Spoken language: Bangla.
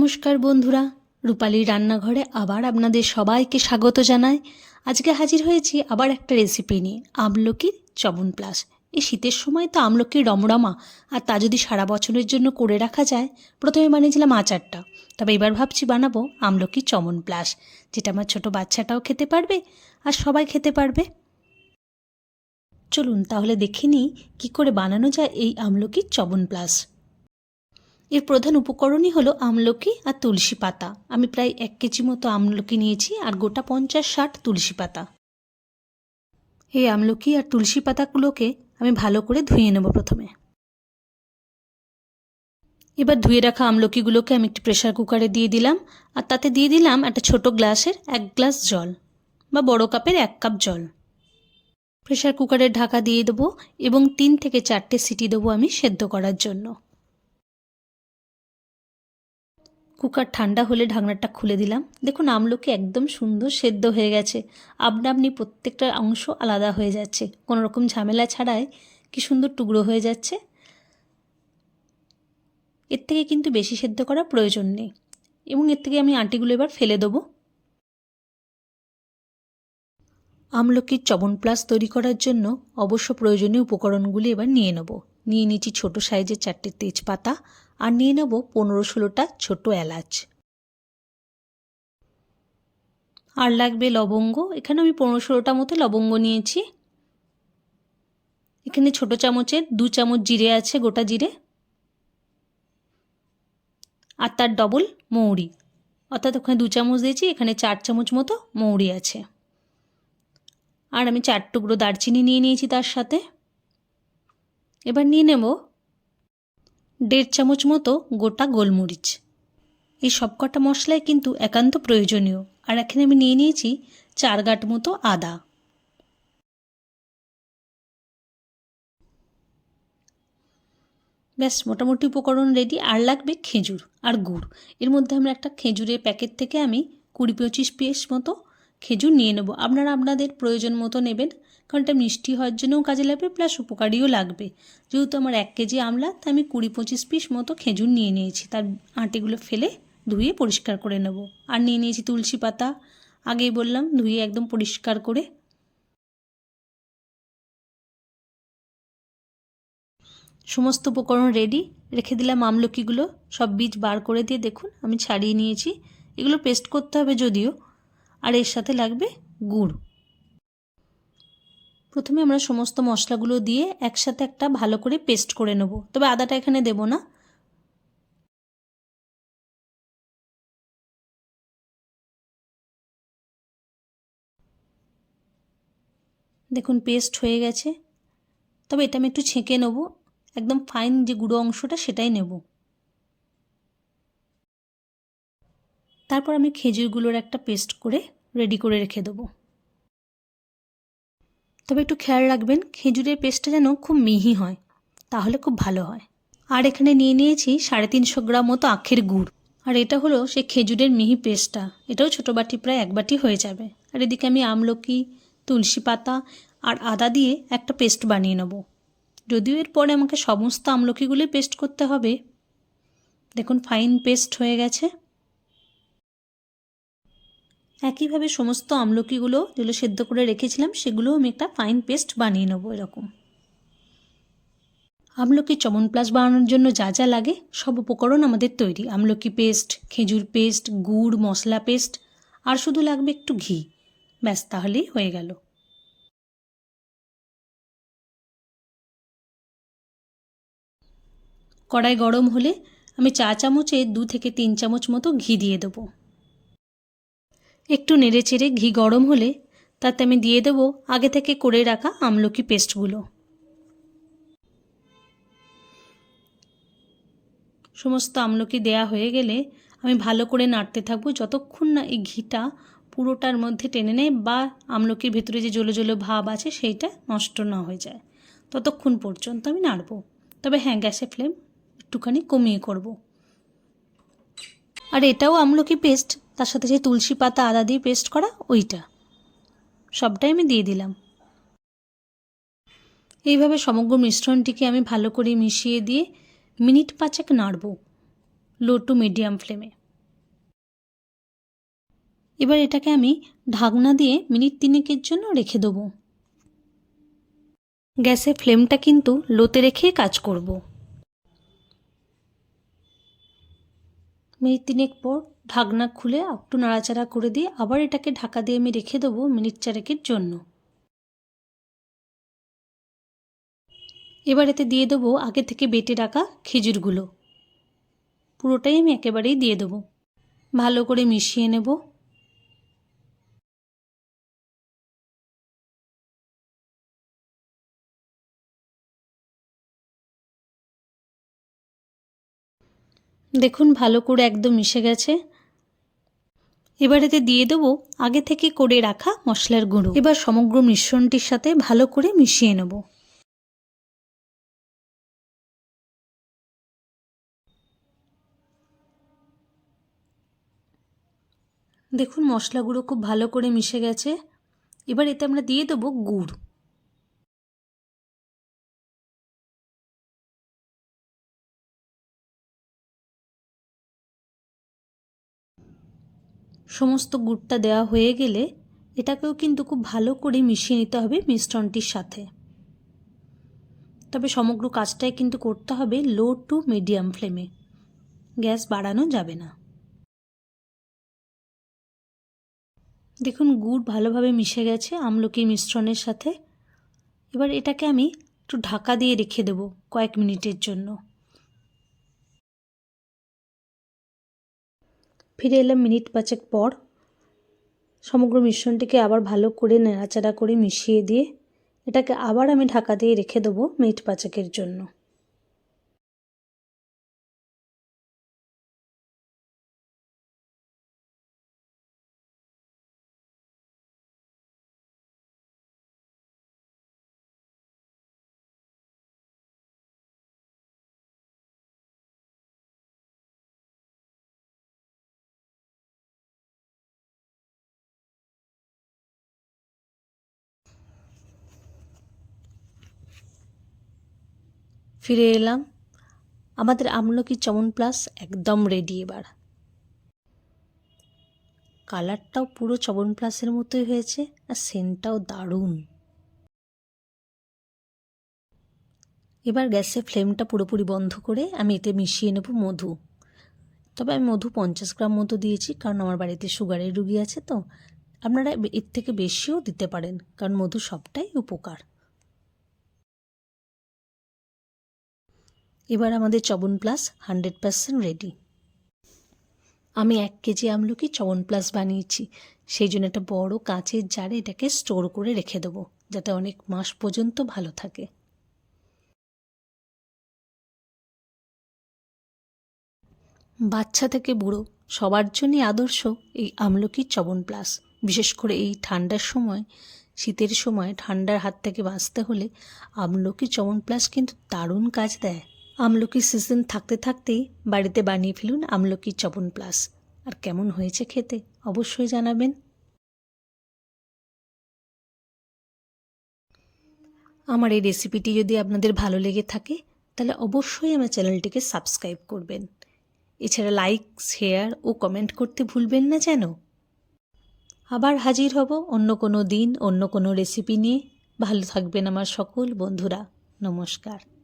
নমস্কার বন্ধুরা, রূপালীর রান্নাঘরে আবার আপনাদের সবাইকে স্বাগত জানাই। আজকে হাজির হয়েছি আবার একটা রেসিপি নিয়ে, আমলকির চবন প্লাস। এই শীতের সময় তো আমলকির রমরমা, আর তা যদি সারা বছরের জন্য করে রাখা যায়, প্রথমে বানিয়েছিলাম আচারটা। তবে এবার ভাবছি বানাবো আমলকির চমন প্লাস, যেটা আমার ছোট বাচ্চাটাও খেতে পারবে, আর সবাই খেতে পারবে। চলুন তাহলে দেখে নিই কী করে বানানো যায় এই আমলকির চবন প্লাস। এর প্রধান উপকরণই হলো আমলকি আর তুলসী পাতা। আমি প্রায় এক কেজি মতো আমলকি নিয়েছি আর গোটা পঞ্চাশ ষাট তুলসী পাতা। এই আমলকি আর তুলসী পাতাগুলোকে আমি ভালো করে ধুয়ে নেব প্রথমে। এবার ধুয়ে রাখা আমলকিগুলোকে আমি একটি প্রেশার কুকারে দিয়ে দিলাম আর তাতে দিয়ে দিলাম একটা ছোট গ্লাসের এক গ্লাস জল বা বড় কাপের এক কাপ জল। প্রেশার কুকারের ঢাকা দিয়ে দেবো এবং তিন থেকে চারটে সিটি দেবো আমি সেদ্ধ করার জন্য। কুকার ঠান্ডা হলে ঢাকনাটা খুলে দিলাম। দেখুন, আমলকি একদম সুন্দর সেদ্ধ হয়ে গেছে। আপনা আপনি প্রত্যেকটা অংশ আলাদা হয়ে যাচ্ছে। কোনো রকম ঝামেলা ছাড়াই কি সুন্দর টুকরো হয়ে যাচ্ছে। এর থেকে কিন্তু বেশি সেদ্ধ করার প্রয়োজন নেই। এবং এর থেকে আমি আটিগুলো এবার ফেলে দেবো। আমলকির চবন প্লাস তৈরি করার জন্য অবশ্য প্রয়োজনীয় উপকরণগুলি এবার নিয়ে নেব। নিয়ে নিচ্ছি ছোটো সাইজের চারটে তেজপাতা আর নিয়ে নেব পনেরো ষোলোটা ছোটো এলাচ। আর লাগবে লবঙ্গ। এখানে আমি পনেরো ষোলোটা মতো লবঙ্গ নিয়েছি। এখানে ছোটো চামচের দু চামচ জিরে আছে, গোটা জিরে। আর তার ডবল মৌরি। অর্থাৎ ওখানে দু চামচ দিয়েছি, এখানে চার চামচ মতো মৌরি আছে। আর আমি চার টুকরো দারচিনি নিয়ে নিয়েছি তার সাথে। এবার নিয়ে নেব দেড় চামচ মতো গোটা গোলমরিচ। এই সব কটা মশলাই কিন্তু একান্ত প্রয়োজনীয়। আর এখানে আমি নিয়ে নিয়েছি চার গাঁট মতো আদা। ব্যাস, মোটামুটি উপকরণ রেডি আর লাগবে খেজুর আর গুড়। এর মধ্যে আমরা একটা খেজুরের প্যাকেট থেকে আমি কুড়ি পঁচিশ পিস মতো খেজুর নিয়ে নেব। আপনারা আপনাদের প্রয়োজন মতো নেবেন। কারণ এটা মিষ্টি হওয়ার জন্যও কাজে লাগবে, প্লাস উপকারীও লাগবে। যেহেতু আমার এক কেজি আমলা, তাই আমি কুড়ি পঁচিশ পিস মতো খেজুর নিয়ে নিয়েছি। তার আঁটিগুলো ফেলে ধুয়ে পরিষ্কার করে নেব। আর নিয়ে নিয়েছি তুলসী পাতা। আগেই বললাম, ধুয়ে একদম পরিষ্কার করে। সমস্ত উপকরণ রেডি রেখে দিলাম আমলকিগুলো। সব বীজ বার করে দিয়ে দেখুন, আমি ছাড়িয়ে নিয়েছি। এগুলো পেস্ট করতে হবে যদিও। আর এর সাথে লাগবে গুড়। প্রথমে আমরা সমস্ত মশলাগুলো দিয়ে একসাথে একটা ভালো করে পেস্ট করে নেব। তবে আদাটা এখানে দেব না। দেখুন, পেস্ট হয়ে গেছে। তবে এটা আমি একটু ছেঁকে নেব। একদম ফাইন যে গুঁড়ো অংশটা সেটাই নেব। তারপর আমি খেজুরগুলোর একটা পেস্ট করে রেডি করে রেখে দেবো। তবে একটু খেয়াল রাখবেন, খেজুরের পেস্টটা যেন খুব মিহি হয়, তাহলে খুব ভালো হয়। আর এখানে নিয়ে নিয়েছি সাড়ে তিনশো গ্রাম মতো আখের গুড়। আর এটা হলো সেই খেজুরের মিহি পেস্টটা। এটাও ছোটো বাটি, প্রায় এক বাটি হয়ে যাবে। আর এদিকে আমি আমলকি, তুলসী পাতা আর আদা দিয়ে একটা পেস্ট বানিয়ে নেব। যদিও এরপরে আমাকে সমস্ত আমলকিগুলোই পেস্ট করতে হবে। দেখুন, ফাইন পেস্ট হয়ে গেছে। একইভাবে সমস্ত আমলকিগুলো যেগুলো সেদ্ধ করে রেখেছিলাম, সেগুলোও আমি একটা ফাইন পেস্ট বানিয়ে নেব এরকম। আমলকি চমন প্লাস বানানোর জন্য যা যা লাগে, সব উপকরণ আমাদের তৈরি। আমলকি পেস্ট খেজুর পেস্ট গুড়, মশলা পেস্ট আর শুধু লাগবে একটু ঘি। ব্যাস, তাহলেই হয়ে গেল। কড়াই গরম হলে আমি চা চামচে দু থেকে তিন চামচ মতো ঘি দিয়ে দেবো। একটু নেড়ে চেড়ে ঘি গরম হলে তাতে আমি দিয়ে দেবো আগে থেকে করে রাখা আমলকি পেস্টগুলো। সমস্ত আমলকি দেয়া হয়ে গেলে আমি ভালো করে নাড়তে থাকব যতক্ষণ না এই ঘিটা পুরোটার মধ্যে টেনে নেয় বা আমলকির ভেতরে যে জলো জলো ভাব আছে সেইটা নষ্ট না হয়ে যায়। ততক্ষণ পর্যন্ত আমি নাড়বো। তবে হ্যাঁ গ্যাসের ফ্লেম একটুখানি কমিয়ে করব। আর এটাও আমলকি পেস্ট তার সাথে যে তুলসী পাতা, আদা দিয়ে পেস্ট করা ওইটা। সবটাই আমি দিয়ে দিলাম। এইভাবে সমগ্র মিশ্রণটিকে আমি ভালো করে মিশিয়ে দিয়ে মিনিট পাঁচেক নাড়ব লো টু মিডিয়াম ফ্লেমে এবার এটাকে আমি ঢাকনা দিয়ে মিনিট তিনেকের জন্য রেখে দেবো। গ্যাসে ফ্লেমটা কিন্তু লোতে রেখে কাজ করব। মিনিট তিনেক পর ঢাকনা খুলে একটু নাড়াচাড়া করে দিয়ে আবার এটাকে ঢাকা দিয়ে আমি রেখে দেবো মিনিট চারেকের জন্য। এবার এতে দিয়ে দেবো আগে থেকে বেটে রাখা খেজুরগুলো। পুরোটাই আমি একেবারেই দিয়ে দেবো। ভালো করে মিশিয়ে নেব। দেখুন ভালো করে একদম মিশে গেছে। এবার এতে দিয়ে দেবো আগে থেকে করে রাখা মশলার গুঁড়ো। এবার সমগ্র মিশ্রণটির সাথে ভালো করে মিশিয়ে নেব। দেখুন মশলাগুলো খুব ভালো করে মিশে গেছে। এবার এতে আমরা দিয়ে দেবো গুড়। সমস্ত গুড়টা দেওয়া হয়ে গেলে এটাকেও কিন্তু খুব ভালো করে মিশিয়ে নিতে হবে মিশ্রণটির সাথে। তবে সমগ্র কাজটাই কিন্তু করতে হবে লো টু মিডিয়াম ফ্লেমে। গ্যাস বাড়ানো যাবে না। দেখুন, গুড় ভালোভাবে মিশে গেছে আমলকি মিশ্রণের সাথে। এবার এটাকে আমি একটু ঢাকা দিয়ে রেখে দেবো কয়েক মিনিটের জন্য। ফিরে এলাম মিনিট পাঁচেক পর। সমগ্র মিশ্রণটিকে আবার ভালো করে নেড়াচাড়া করে মিশিয়ে দিয়ে এটাকে আবার আমি ঢাকা দিয়ে রেখে দেবো মিনিট পাঁচেকের জন্য। ফিরে এলাম। আমাদের আমলকি চমন প্লাস একদম রেডি এবার। কালারটাও পুরো চবন প্লাসের মতোই হয়েছে আর সেন্টটাও দারুণ। এবার গ্যাসের ফ্লেমটা পুরোপুরি বন্ধ করে আমি এতে মিশিয়ে নেব মধু। তবে আমি মধু পঞ্চাশ গ্রাম মতো দিয়েছি কারণ আমার বাড়িতে সুগারের রুগী আছে তো। আপনারা এর থেকে বেশিও দিতে পারেন কারণ মধু সবটাই উপকার। এবার আমাদের চবন প্লাস হান্ড্রেড পার্সেন্ট রেডি আমি এক কেজি আমলকি চবন প্লাস বানিয়েছি। সেই জন্য একটা বড় কাঁচের জারে এটাকে স্টোর করে রেখে দেবো, যাতে অনেক মাস পর্যন্ত ভালো থাকে। বাচ্চা থেকে বুড়ো, সবার জন্যই আদর্শ এই আমলকির চবন প্লাস। বিশেষ করে এই ঠান্ডার সময়, শীতের সময় ঠান্ডার হাত থেকে বাঁচতে হলে আমলকি চবন প্লাস কিন্তু দারুণ কাজ দেয়। আমলকির সিজন থাকতে থাকতেই বাড়িতে বানিয়ে ফেলুন আমলকির চবন প্লাস আর কেমন হয়েছে খেতে অবশ্যই জানাবেন। আমার এই রেসিপিটি যদি আপনাদের ভালো লেগে থাকে, তাহলে অবশ্যই আমার চ্যানেলটিকে সাবস্ক্রাইব করবেন। এছাড়া লাইক শেয়ার ও কমেন্ট করতে ভুলবেন না যেন। আবার হাজির হব অন্য কোনো দিন, অন্য কোনো রেসিপি নিয়ে। ভালো থাকবেন আমার সকল বন্ধুরা। নমস্কার।